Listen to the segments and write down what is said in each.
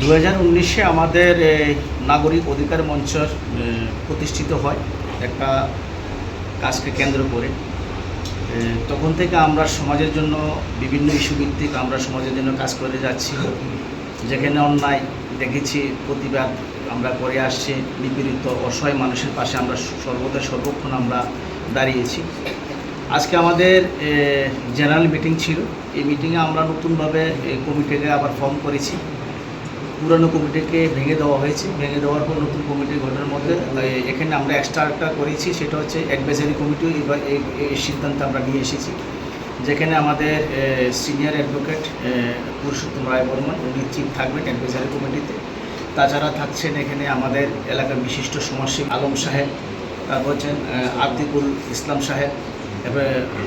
দু হাজার উনিশে আমাদের নাগরিক অধিকার মঞ্চ প্রতিষ্ঠিত হয় একটা কাজকে কেন্দ্র করে। তখন থেকে আমরা সমাজের জন্য বিভিন্ন ইস্যু ভিত্তিক আমরা সমাজের জন্য কাজ করে যাচ্ছি। যেখানে অন্যায় দেখেছি, প্রতিবাদ আমরা করে আসছি, নিপীড়িত, অসহায় মানুষের পাশে আমরা সর্বদা, সর্বক্ষণ আমরা দাঁড়িয়েছি। আজকে আমাদের জেনারেল মিটিং ছিল। এই মিটিংয়ে আমরা নতুনভাবে কমিটিকে আবার ফর্ম করেছি। পুরানো কমিটিকে ভেঙে দেওয়া হয়েছে। ভেঙে দেওয়ার পর নতুন কমিটি গঠনের মধ্যে এখানে আমরা এক্সট্রা একটা করেছি সেটা হচ্ছে অ্যাডভাইজারি কমিটি এবার এই সিদ্ধান্ত আমরা নিয়ে এসেছি। যেখানে আমাদের সিনিয়র অ্যাডভোকেট পুরুষোত্তম রায় বর্মন উনি চিফ থাকবেন অ্যাডভাইজারি কমিটিতে তাছাড়া থাকছেন এখানে আমাদের এলাকার বিশিষ্ট সমাজসেবী আলম সাহেব তারপর হচ্ছেন আহ, আতিকুল ইসলাম সাহেব এবার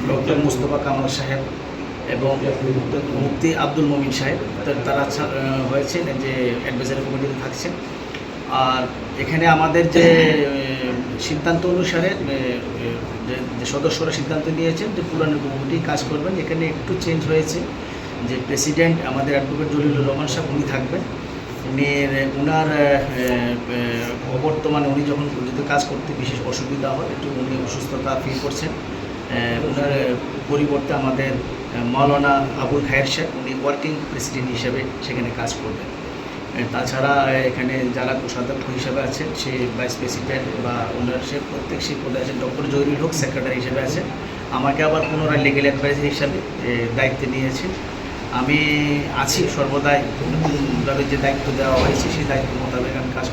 ডক্টর মুস্তফা কামাল সাহেব এবং মুফতি আব্দুল মমিন সাহেব তারা হয়েছেন যে অ্যাডভাইজারি কমিটিতে থাকছেন। আর এখানে আমাদের যে সিদ্ধান্ত অনুসারে যে সদস্যরা সিদ্ধান্ত নিয়েছেন যে পুরানো কমিটি কাজ করবেন এখানে একটু চেঞ্জ হয়েছে যে প্রেসিডেন্ট আমাদের অ্যাডভোকেট জলিলুর রহমান সাহেব উনি থাকবেন। উনি আহ, অবর্তমানে উনি যখন যদি কাজ করতে বিশেষ অসুবিধা হয় একটু উনি অসুস্থতা ফিল করছেন। উনার পরিবর্তে আমাদের মাওলানা আবুল খায়ের সাহেব, উনি ওয়ার্কিং প্রেসিডেন্ট হিসেবে সেখানে কাজ করবেন। তাছাড়া এখানে যারা কোষাধ্যক্ষ হিসেবে আছেন সে ভাইস প্রেসিডেন্ট বা ওনার সে প্রত্যেক সেই পদে আছেন ডক্টর জহিরুল হক সেক্রেটারি হিসেবে আছেন আমাকে আবার পুনরায় লিগেল অ্যাডভাইজার হিসাবে দায়িত্বে নিয়েছে। আমি আছি সর্বদাই। নতুনভাবে যে দায়িত্ব দেওয়া হয়েছে, সেই দায়িত্ব মোতাবেক আমি কাজ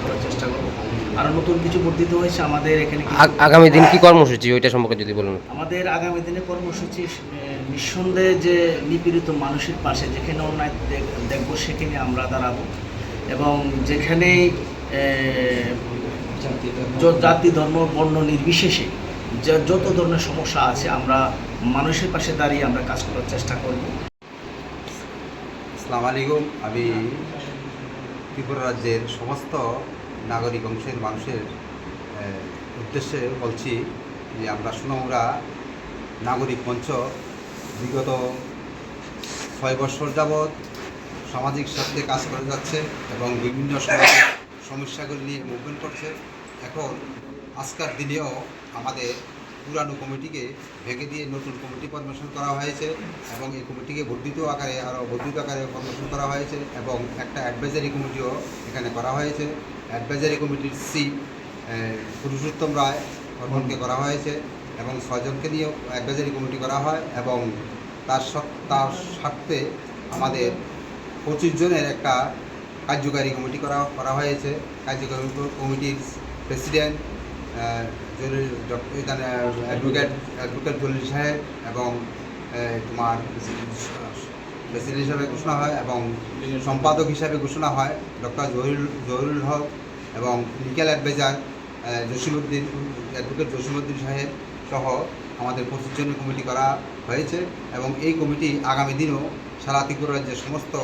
আরও নতুন কিছু বর্ধিত হয়েছে আমাদের এখানে আগ- আগামী দিন কি কর্মসূচি ওইটা সম্পর্কে যদি বলুন। আমাদের আগামী দিনে কর্মসূচি নিঃসন্দেহে যে নিপীড়িত মানুষের পাশে যেখানে অন্যায় দেখ- দেখব সেখানে আমরা দাঁড়াবো। এবং যেখানেই জাতি ধর্ম বর্ণ নির্বিশেষে যে- যত ধরনের সমস্যা আছে আমরা মানুষের পাশে দাঁড়িয়ে আমরা কাজ করার চেষ্টা করব। আসসালামু আলাইকুম। আমি ত্রিপুরা রাজ্যের সমস্ত নাগরিক অংশের মানুষের উদ্দেশ্যে বলছি যে আমরা সুনামুরা নাগরিক মঞ্চ বিগত ছয় বছর যাবৎ সামাজিক স্বার্থে কাজ করে যাচ্ছে এবং বিভিন্ন সামাজিক সমস্যাগুলি নিয়ে মুভমেন্ট করছে। এখন আজকের দিনেও আমাদের পুরানো কমিটিকে ভেঙে দিয়ে নতুন কমিটি ফরমেশন করা হয়েছে এবং এই কমিটিকে বর্ধিত আকারে আরও বর্ধিত আকারে ফরমেশন করা হয়েছে এবং একটা অ্যাডভাইজারি কমিটিও এখানে করা হয়েছে। অ্যাডভাইজারি কমিটির চিফ পুরুষোত্তম রায় বর্মনকে করা হয়েছে এবং ছয়জনকে নিয়েও অ্যাডভাইজারি কমিটি করা হয় এবং তার তার স্বার্থে আমাদের পঁচিশ জনের একটা কার্যকারী কমিটি করা করা হয়েছে। কার্যকারী কমিটির প্রেসিডেন্ট অ্যাডভোকেট অ্যাডভোকেট জলিল সাহেব এবং তোমার প্রেসিডেন্ট হিসাবে ঘোষণা হয় এবং সম্পাদক হিসাবে ঘোষণা হয়, ডক্টর জহিরুল জহিরুল হক এবং legal adviser Jasimuddin advocate Jasimuddin Saheb সহ আমাদের পঁচিশ জনের কমিটি করা হয়েছে এবং এই কমিটি আগামী দিনেও সারা ত্রিপুরা রাজ্যের সমস্ত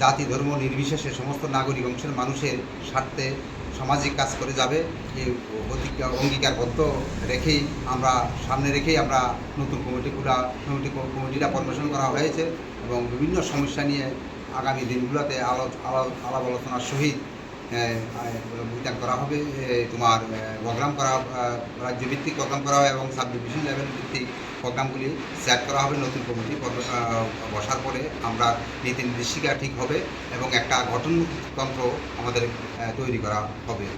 জাতি, ধর্ম, নির্বিশেষে সমস্ত নাগরিক অংশের মানুষের স্বার্থে সামাজিক কাজ করে যাবে। এই অঙ্গীকারবদ্ধ রেখেই আমরা, সামনে রেখেই আমরা নতুন কমিটিগুলা কমিটি কমিটিটা ফরমেশন করা হয়েছে। এবং বিভিন্ন সমস্যা নিয়ে আগামী দিনগুলোতে আলো আলো- আলাপ আলোচনার সহিত বিধান করা হবে। তোমার প্রোগ্রাম করা রাজ্যভিত্তিক প্রোগ্রাম করা হবে এবং সাব ডিভিশন লেভেল ভিত্তিক প্রোগ্রামগুলি সেট করা হবে নতুন কমিটি বসার পরে আমরা নীতি নির্দেশিকা ঠিক হবে এবং একটা গঠনতন্ত্র আমাদের তৈরি করা হবে।